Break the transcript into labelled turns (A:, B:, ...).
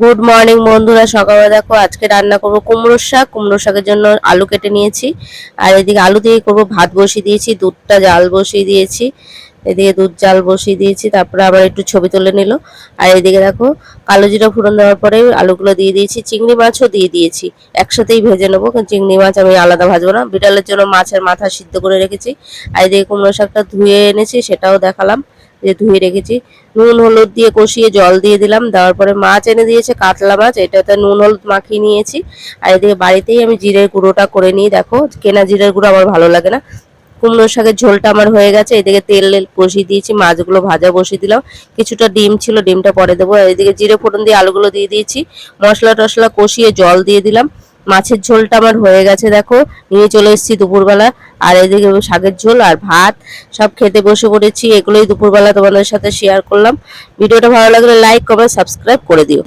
A: Good morning বন্ধুরা সকালে দেখো, আজকে রান্না করব কুমড়োর শাক। কুমড়োর শাকের জন্য আলু কেটে নিয়েছি। আর এদিকে আলু দিয়ে করব ভাত বসিয়ে দিয়েছি, দুধটা জাল বসিয়ে দিয়েছি। এদিকে দুধ জাল বসিয়ে দিয়েছি, তারপরে আবার একটু ছবি তুলে নিল। আর এদিকে দেখো, কালো জিরা ফোড়ন দেওয়ার পরে আলুগুলো দিয়ে দিয়েছি, চিংড়ি মাছও দিয়ে দিয়েছি। একসাথেই ভেজে নেব চিংড়ি মাছ আমি আলাদা ভাজবো না। বিড়ালের জন্য মাছের মাথা সিদ্ধ করে রেখেছি। আর এদিকে কুমড়ো শাকটা ধুয়ে এনেছি, সেটাও দেখালাম। যে ধুয়ে রেখেছি। নুন, হলুদ দিয়ে কষিয়ে জল দিয়ে দিলাম। দেওয়ার পরে মাছ এনে দিয়েছে, কাতলা মাছ। এটাতে নুন, হলুদ মাখিয়ে নিয়েছি। আর এদিকে বাড়িতেই আমি জিরের গুঁড়োটা করে নিই। দেখো, কেনা জিরের গুঁড়ো আমার ভালো লাগে না। কুমড়ো শাকের ঝোলটা আমার হয়ে গেছে। এদিকে তেল বসিয়ে দিয়েছি, মাছগুলো ভাজা বসিয়ে দিলাম। কিছুটা ডিম ছিল, ডিমটা পরে দেবো। এদিকে জিরে ফোড়ন দিয়ে আলুগুলো দিয়ে দিয়েছি। মশলা টশলা কষিয়ে জল দিয়ে দিলাম। মাছের ঝোলটা আমার হয়ে গেছে, দেখো। নিয়ে চলে এসেছি দুপুরবেলা। আর এদিকে শাকের ঝোল আর ভাত, সব খেতে বসে পড়েছি। এগুলোই দুপুরবেলা তোমাদের সাথে শেয়ার করলাম। ভিডিওটা ভালো লাগলে লাইক কমেন্ট সাবস্ক্রাইব করে দিও।